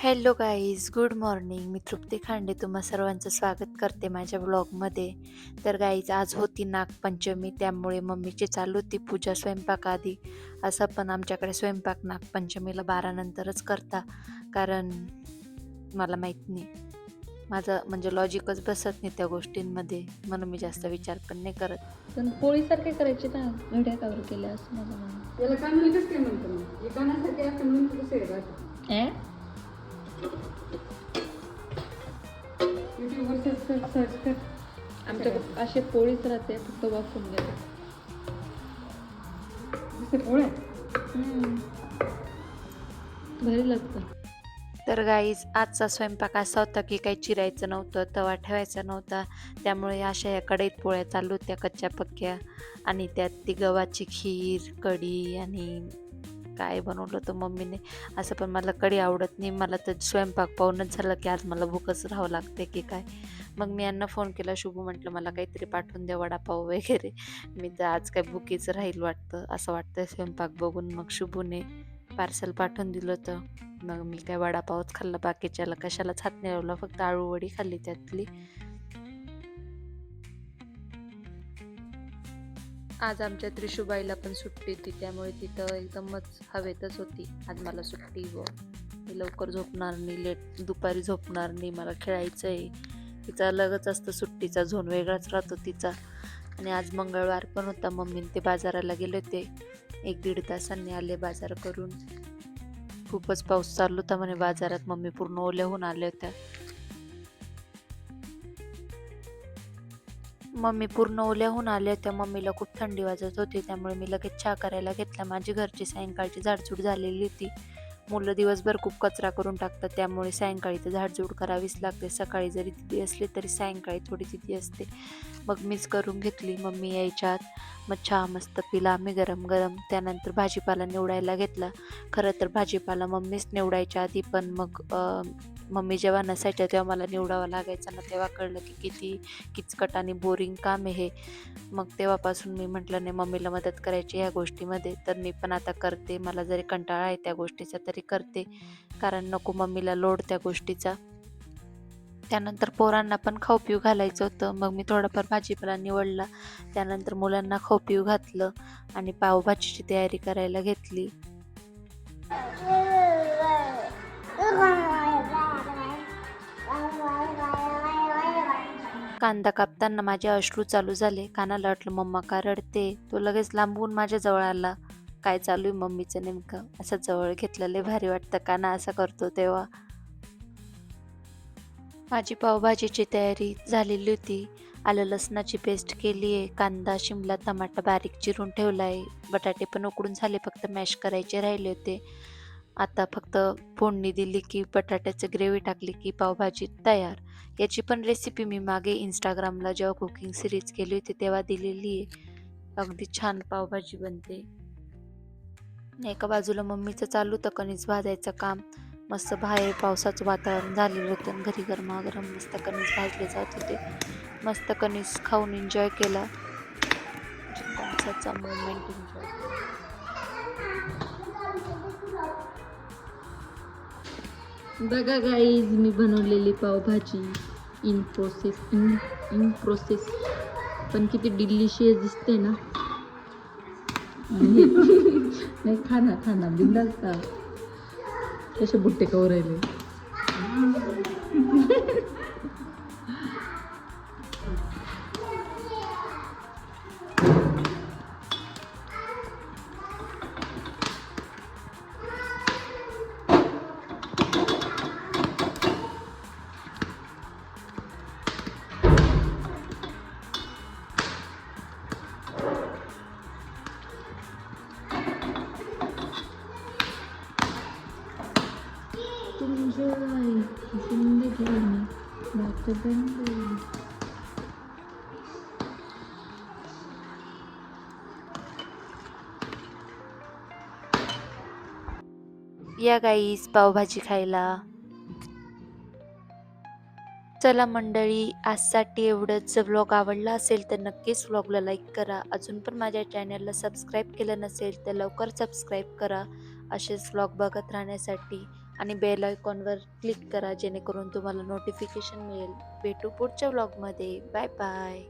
Hello guys good morning. मी तृप्ती खांडे तुम्हा सर्वांचं स्वागत करते माझ्या ब्लॉगमध्ये. तर गाईज आज होती नागपंचमी त्यामुळे मम्मीची चालू होती पूजा स्वयंपाकाआधी असं पण आमच्याकडे स्वयंपाक नागपंचमीला बारानंतरच करता कारण मला माहीत नाही. माझं म्हणजे लॉजिकच बसत नाही त्या गोष्टींमध्ये म्हणून मी जास्त विचार पण नाही करत. पण पोळीसारखे करायचे ना घड्या कावर केल्या असं माझं म्हणणं. आमच्याकडे असे पोळीच राहते फक्त वाफून जसे पोळ्या भारी लागतं. तर गाईज आजचा स्वयंपाक असा होता की काही चिरायचं नव्हतं तवा ठेवायचा नव्हता. त्यामुळे अशा या कढईत पोळ्या चालू होत्या कच्च्या पक्क्या. आणि त्यात ती गव्हाची खीर कढी आणि काय बनवलं होतं मम्मीने? असं पण मला कडी आवडत नाही. मला तर स्वयंपाक पाहूनच झालं की आज मला भूकच राहावं लागते की काय? मग मी यांना फोन केला शुभू म्हटलं मला काहीतरी पाठवून द्या वडापाव वगैरे. मी तर आज काय भुकीचं राहील वाटतं. असं वाटतं स्वयंपाक बघून मग शुभूने पार्सल पाठवून दिलं होतं. मग मी काय वडापावच खाल्ला बाकीच्याला कशालाच हात नाही लावला. फक्त आळूवडी खाल्ली त्यातली. आज आमच्या त्रिशुबाईला पण सुट्टी होती त्यामुळे तिथं एकदमच हवेतच होती. आज मला सुट्टी व मी लवकर झोपणार नाही लेट दुपारी झोपणार नाही मला खेळायचं आहे तिचा अलगच असतं सुट्टीचा झोन वेगळाच राहतो तिचा. आणि आज मंगळवार पण होता मम्मीने ते बाजाराला गेले होते. एक दीड तासांनी आले बाजार करून. खूपच पाऊस चालू होता म्हणे बाजारात मम्मी पूर्ण ओल्या होऊन आल्या होत्या. मम्मी पूर्ण ओल्याहून आल्या. होत्या मम्मीला खूप थंडी वाजत होती. त्यामुळे मी लगेच चहा करायला घेतला. माझी घरची सायंकाळची झाडझूड झालेली होती. मुलं दिवसभर खूप कचरा करून टाकतात. त्यामुळे सायंकाळी तर झाडझूड करावीच लागते. सकाळी जरी तिथे असली तरी सायंकाळी थोडी तिथे असते. मग मीच करून घेतली. मम्मी यायच्या आत मग चहा मस्त पिला. आम्ही गरम गरम त्यानंतर भाजीपाला निवडायला घेतला. खरं तर भाजीपाला मम्मीच निवडायच्या आधी पण मग मम्मी जेव्हा नसायच्या तेव्हा मला निवडावं लागायचं ना तेव्हा कळलं की किती किचकट आणि बोरिंग काम आहे हे. मग तेव्हापासून मी म्हटलं नाही मम्मीला मदत करायची ह्या गोष्टीमध्ये. तर मी पण आता करते. मला जरी कंटाळा आहे त्या गोष्टीचा तरी करते. कारण नको मम्मीला लोड त्या गोष्टीचा. त्यानंतर पोरांना पण खाऊ पिऊ घालायचं होतं. मग मी थोडाफार भाजीपाला निवडला. त्यानंतर मुलांना खाऊ पिऊ घातलं आणि पावभाजीची तयारी करायला घेतली. कांदा कापताना माझे अश्रू चालू झाले. कानाला वाटलं मम्मा का रडते? तो लगेच लांबून माझ्या जवळ आला. काय चालू आहे मम्मीचं नेमकं? असं जवळ घेतलं लय भारी वाटतं काना असं करतो तेव्हा. माझी पावभाजीची तयारी झालेली होती. आलं लसणाची पेस्ट केली आहे. कांदा शिमला टमाटा बारीक चिरून ठेवला आहे. बटाटे पण उकडून झाले फक्त मॅश करायचे राहिले होते. आता फक्त फोडणी दिली की बटाट्याचं ग्रेव्ही टाकली की पावभाजी तयार. याची पण रेसिपी मी मागे इंस्टाग्रामला जेव्हा कुकिंग सिरीज केली होती तेव्हा दिलेली आहे. अगदी छान पावभाजी बनते. एका बाजूला मम्मीचं चालू होतं कणीस भाजायचं काम. मस्त बाहेर पावसाचं वातावरण झालेलं होतं आणि घरी गरमागरम मस्त कणीस भाजले जात होते. मस्त कणीस खाऊन एन्जॉय केला. पावसाचा मोमेंट एन्जॉय बघा गाईज मी बनवलेली pav bhaji in process in in process पण किती डिलिशियस दिसते ना. नाही खा ना खा ना बिंदास का कसे बुट्टे कवर राहिले तुमचं आहे जिंदगी में बात ben गई या गाईस पावभाजी खायला. चला मंडळी आजसाठी एवढंच. जर व्लॉग आवडला असेल तर नक्कीच व्लॉगला लाईक करा. अजून पण माझ्या चॅनलला सबस्क्राईब केलं नसेल तर लवकर सबस्क्राईब करा. असेच व्लॉग बघत राहण्यासाठी. आणि बेल आयकॉनवर क्लिक करा जेणेकरून तुम्हाला नोटिफिकेशन मिळेल. भेटू पुढच्या व्लॉगमध्ये बाय बाय